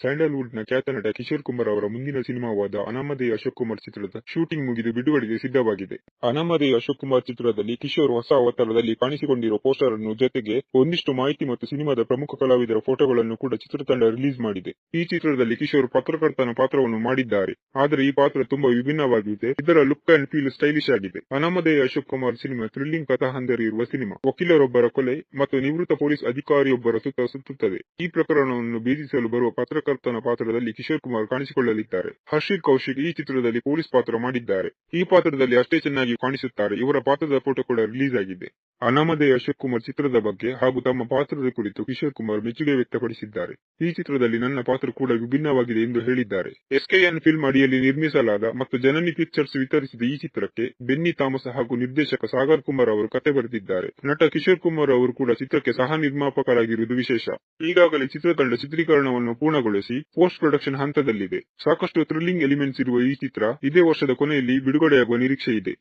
ಸ್ಯಾಂಡಲ್ವುಡ್ನ ಖ್ಯಾತ ನಟ ಕಿಶೋರ್ ಕುಮಾರ್ ಅವರ ಮುಂದಿನ ಸಿನಿಮಾವಾದ ಅನಾಮಧೇಯ ಅಶೋಕ್ ಕುಮಾರ್ ಚಿತ್ರದ ಶೂಟಿಂಗ್ ಮುಗಿದು ಬಿಡುಗಡೆಗೆ ಸಿದ್ಧವಾಗಿದೆ. ಅನಾಮಧೇಯ ಅಶೋಕ್ ಕುಮಾರ್ ಚಿತ್ರದಲ್ಲಿ ಕಿಶೋರ್ ಹೊಸ ಅವತಾರದಲ್ಲಿ ಕಾಣಿಸಿಕೊಂಡಿರುವ ಪೋಸ್ಟರ್ ಅನ್ನು ಜೊತೆಗೆ ಒಂದಿಷ್ಟು ಮಾಹಿತಿ ಮತ್ತು ಸಿನಿಮಾದ ಪ್ರಮುಖ ಕಲಾವಿದರ ಫೋಟೋಗಳನ್ನು ಕೂಡ ಚಿತ್ರತಂಡ ರಿಲೀಸ್ ಮಾಡಿದೆ. ಈ ಚಿತ್ರದಲ್ಲಿ ಕಿಶೋರ್ ಪತ್ರಕರ್ತನ ಪಾತ್ರವನ್ನು ಮಾಡಿದ್ದಾರೆ. ಆದರೆ ಈ ಪಾತ್ರ ತುಂಬಾ ವಿಭಿನ್ನವಾಗಿದೆ. ಇದರ ಲುಕ್ ಅಂಡ್ ಫೀಲ್ ಸ್ಟೈಲಿಶ್ ಆಗಿದೆ. ಅನಾಮಧೇಯ ಅಶೋಕ್ ಕುಮಾರ್ ಸಿನಿಮಾ ಥ್ರಿಲ್ಲಿಂಗ್ ಕಥಾಹಂದರಿ ಇರುವ ಸಿನಿಮಾ. ವಕೀಲರೊಬ್ಬರ ಕೊಲೆ ಮತ್ತು ನಿವೃತ್ತ ಪೊಲೀಸ್ ಅಧಿಕಾರಿಯೊಬ್ಬರ ಸುತ್ತ ಸುತ್ತುತ್ತದೆ. ಈ ಪ್ರಕರಣವನ್ನು ಭೇದಿಸಲು ಬರುವ ಪತ್ರಕರ್ತನ ಪಾತ್ರದಲ್ಲಿ ಕಿಶೋರ್ ಕುಮಾರ್ ಕಾಣಿಸಿಕೊಳ್ಳಲಿದ್ದಾರೆ. ಹರ್ಷಿತ್ ಕೌಶಿಕ್ ಈ ಚಿತ್ರದಲ್ಲಿ ಪೊಲೀಸ್ ಪಾತ್ರ ಮಾಡಿದ್ದಾರೆ. ಈ ಪಾತ್ರದಲ್ಲಿ ಅಷ್ಟೇ ಚೆನ್ನಾಗಿ ಕಾಣಿಸುತ್ತಾರೆ. ಇವರ ಪಾತ್ರದ ಫೋಟೋ ಕೂಡ ರಿಲೀಸ್ ಆಗಿದೆ. ಅನಾಮಧೇಯ ಅಶೋಕ್ ಕುಮಾರ್ ಚಿತ್ರದ ಬಗ್ಗೆ ಹಾಗೂ ತಮ್ಮ ಪಾತ್ರದ ಕುರಿತು ಕಿಶೋರ್ ಕುಮಾರ್ ಮೆಚ್ಚುಗೆ ವ್ಯಕ್ತಪಡಿಸಿದ್ದಾರೆ. ಈ ಚಿತ್ರದಲ್ಲಿ ನನ್ನ ಪಾತ್ರ ಕೂಡ ವಿಭಿನ್ನವಾಗಿದೆ ಎಂದು ಹೇಳಿದ್ದಾರೆ. ಎಸ್ಕೆಎನ್ ಫಿಲ್ಮ್ ಅಡಿಯಲ್ಲಿ ನಿರ್ಮಿಸಲಾದ ಮತ್ತು ಜನನಿ ಪಿಕ್ಚರ್ಸ್ ವಿತರಿಸಿದ ಈ ಚಿತ್ರಕ್ಕೆ ಬೆನ್ನಿ ತಾಮಸ್ ಹಾಗೂ ನಿರ್ದೇಶಕ ಸಾಗರ್ ಕುಮಾರ್ ಅವರು ಕತೆ ಬರೆದಿದ್ದಾರೆ. ನಟ ಕಿಶೋರ್ ಕುಮಾರ್ ಅವರು ಕೂಡ ಚಿತ್ರಕ್ಕೆ ಸಹ ನಿರ್ಮಾಪಕರಾಗಿರುವುದು ವಿಶೇಷ. ಈಗಾಗಲೇ ಚಿತ್ರತಂಡ ಚಿತ್ರೀಕರಣವನ್ನು ಪೂರ್ಣಗೊಳಿಸಿ ಪೋಸ್ಟ್ ಪ್ರೊಡಕ್ಷನ್ ಹಂತದಲ್ಲಿದೆ. ಸಾಕಷ್ಟು ಥ್ರಿಲ್ಲಿಂಗ್ ಎಲಿಮೆಂಟ್ಸ್ ಇರುವ ಈ ಚಿತ್ರ ಇದೇ ವರ್ಷದ ಕೊನೆಯಲ್ಲಿ ಬಿಡುಗಡೆಯಾಗುವ ನಿರೀಕ್ಷೆ ಇದೆ